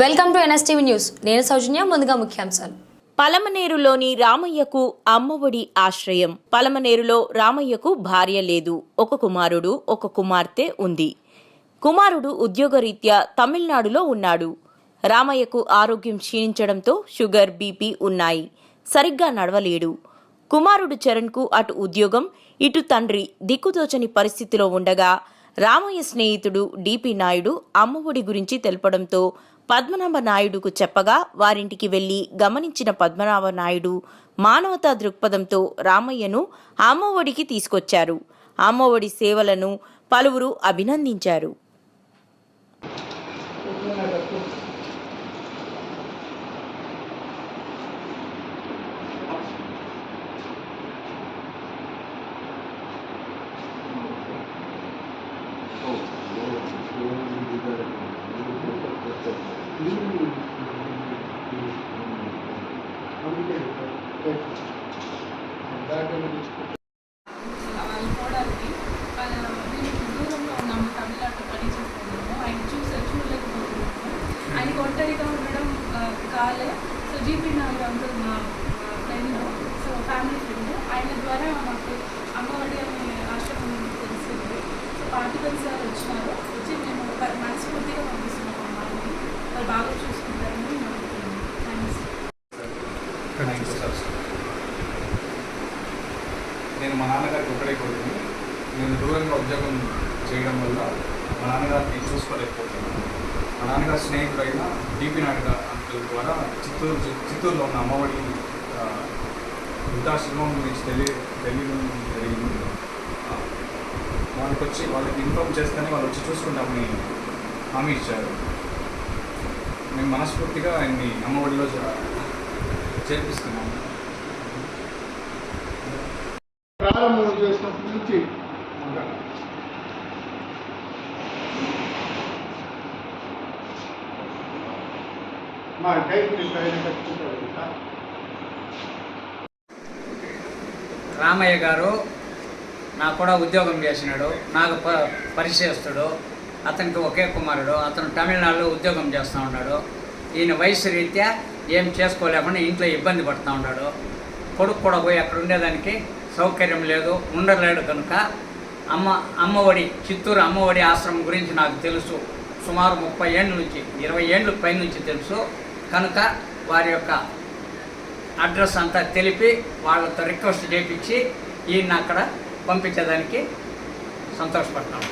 Welcome to NSTV news. నేను సౌజన్య ముందుగా ముఖ్యాంశాలు. పలమనేరులోని రామయ్యకు అమ్మఒడి ఆశ్రయం. పలమనేరులో రామయ్యకు భార్య లేదు. ఒక కుమారుడు ఒక కుమార్తె ఉంది. కుమారుడు ఉద్యోగరీత్యా తమిళనాడులో ఉన్నాడు. రామయ్యకు ఆరోగ్యం క్షీణించడంతో షుగర్ బీపీ ఉన్నాయి. సరిగ్గా నడవలేడు. కుమారుడు చరణ్కు అటు ఉద్యోగం ఇటు తండ్రి దిక్కుతోచని పరిస్థితిలో ఉండగా రామయ్య స్నేహితుడు డిపి నాయుడు అమ్మఒడి గురించి తెలపడంతో పద్మనాభ నాయుడుకు చెప్పగా వారింటికి వెళ్ళి గమనించిన పద్మనాభ నాయుడు మానవతా దృక్పథంతో రామయ్యను అమ్మఒడికి తీసుకొచ్చారు. అమ్మఒడి సేవలను పలువురు అభినందించారు. ఒంటరిగా ఉండడం కాలే సో జీపీ నాయుడు అంకుల్ మా ఫ్రెండ్ సో ఫ్యామిలీ ఫ్రెండ్ ఆయన ద్వారా మాకు అమ్మఒడి అనే ఆశ్రమం తెలిసింది. సో పార్టికల్ సార్ వచ్చినారు వచ్చి మేము వారి మనస్ఫూర్తిగా పంపిస్తున్నాం అమ్మాయిని వాళ్ళు బాగా చూసుకుంటారని థ్యాంక్స్ నేను మా నాన్నగారికి ఒకటే కొడుకుని నేను దూరంగా ఉద్యోగం చేయడం వల్ల మా నాన్నగారిని చూసుకోలేకపోతున్నాను. మా నాన్నగారి స్నేహితుడైన డిపి నాయుడు అంకుల్ ద్వారా చిత్తూరు చిత్తూరులో ఉన్న అమ్మఒడి వృద్ధాశ్రమం గురించి తెలియ తెలియడం జరిగింది. వాళ్ళకి వచ్చి వాళ్ళకి ఇన్ఫామ్ చేస్తేనే వాళ్ళు వచ్చి చూసుకుంటామని హామీ ఇచ్చారు. మేము మనస్ఫూర్తిగా ఆయన్ని అమ్మఒడిలో చేర్పిస్తున్నాము. ప్రారంభం చేసినప్పటి నుంచి మా రామయ్య గారు నాకు కూడా ఉద్యోగం చేసినాడు నాకు ప పరిచయస్తుడు. అతనికి ఒకే కుమారుడు అతను తమిళనాడులో ఉద్యోగం చేస్తూ ఉన్నాడు. ఈయన వయసు రీత్యా ఏం చేసుకోలేకుండా ఇంట్లో ఇబ్బంది పడుతూ ఉన్నాడు. కొడుకు కూడా పోయి అక్కడ ఉండేదానికి సౌకర్యం లేదు ఉండలేడు కనుక అమ్మ అమ్మఒడి చిత్తూరు అమ్మఒడి ఆశ్రమం గురించి నాకు తెలుసు. సుమారు ముప్పై ఏళ్ళ నుంచి ఇరవై ఏళ్ళ పై నుంచి తెలుసు. కనుక వారి యొక్క అడ్రస్ అంతా తెలిపి వాళ్ళతో రిక్వెస్ట్ చేయించి ఈయన అక్కడ పంపించేదానికి సంతోషపడతాం.